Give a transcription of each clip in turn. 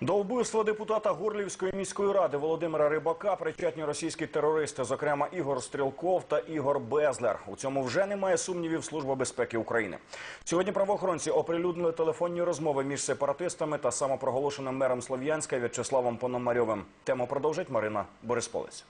До вбивства депутата Горлівської міської ради Володимира Рибака причетні російські терористи, зокрема Ігор Стрілков та Ігор Безлер. У цьому вже немає сумнівів Служба безпеки України. Сьогодні правоохоронці оприлюднили телефонні розмови між сепаратистами та самопроголошеним мером Слов'янська В'ячеславом Пономарьовим. Тему продовжить Марина Борисполець.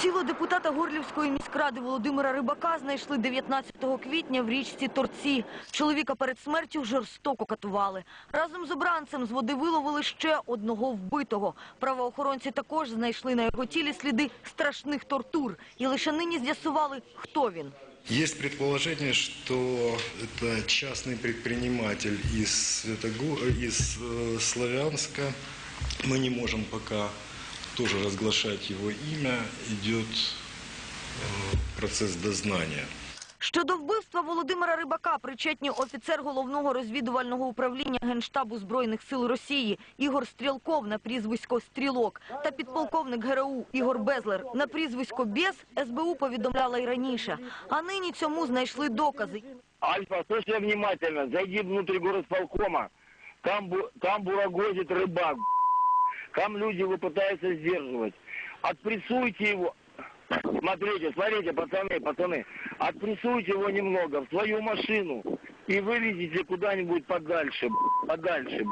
Тіло депутата Горлівської міськради Володимира Рибака знайшли 19 квітня в річці Торці. Чоловіка перед смертю жорстоко катували. Разом з обранцем з води виловили ще одного вбитого. Правоохоронці також знайшли на його тілі сліди страшних тортур. І лише нині з'ясували, хто він. Есть предположение, что это частный предприниматель из, Святого... из э, Славянска. Мы не можем пока тоже разглашать его имя. Идет э, процесс дознания. Щодо вбивства Володимира Рибака причетні офіцер головного розвідувального управління Генштабу Збройних сил Росії Ігор Стрілков на прізвисько Стрілок та підполковник ГРУ Ігор Безлер на прізвисько Бєс СБУ повідомляла й раніше. А нині цьому знайшли докази. Альфа, слушай внимательно, зайди внутрь горосполкома, там, бу- там бурагозит рыбак, там люди его пытаются сдерживать. Отпрессуйте его, смотрите, смотрите, пацаны, пацаны, отпрессуйте его немного в свою машину и вывезите куда-нибудь подальше, подальше.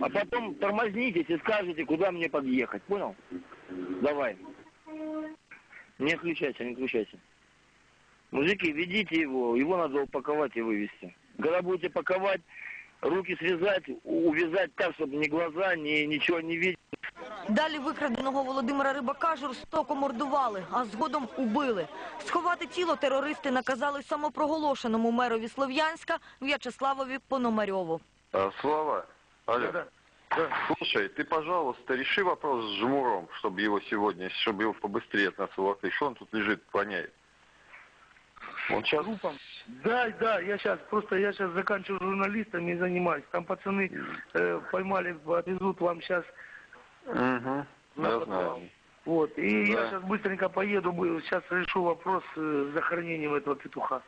А потом тормознитесь и скажете, куда мне подъехать, понял? Давай. Не отключайся, не отключайся. Мужики, ведите его, его надо упаковать и вывести. Когда будете паковать, руки связать, увязать так, чтобы ни глаза, ни ничего не видеть. Далі викраденого Володимира Рибака жорстоко мордували, а згодом убили. Сховати тіло терористи наказали самопроголошеному мерові Слов'янська В'ячеславові Пономарьову. А, Слава, алло. Слушай, ты, пожалуйста, реши вопрос с Жмуром, чтобы его сегодня, чтобы его побыстрее от нас уволокли. Что он тут лежит, воняет? Он сейчас... Да, да, я сейчас просто я сейчас заканчиваю журналистами и занимаюсь. Там пацаны э, поймали, отвезут вам сейчас. Угу. Я знаю. Вот. И я Да. сейчас быстренько поеду, сейчас решу вопрос э, с захоронением этого петуха.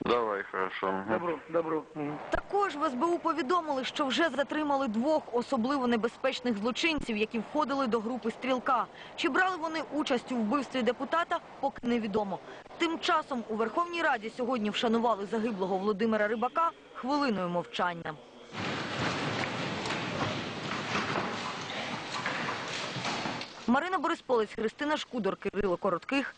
Давай, хорошо. мгм. Добро, добро. Мгм. Також в СБУ повідомили, що вже затримали двох особливо небезпечних злочинців, які входили до групи «Стрілка». Чи брали вони участь у вбивстві депутата, поки невідомо. Тим часом у Верховній Раді сьогодні вшанували загиблого Володимира Рибака хвилиною мовчання. Марина Борисполець, Христина Шкудор, Кирило Коротких.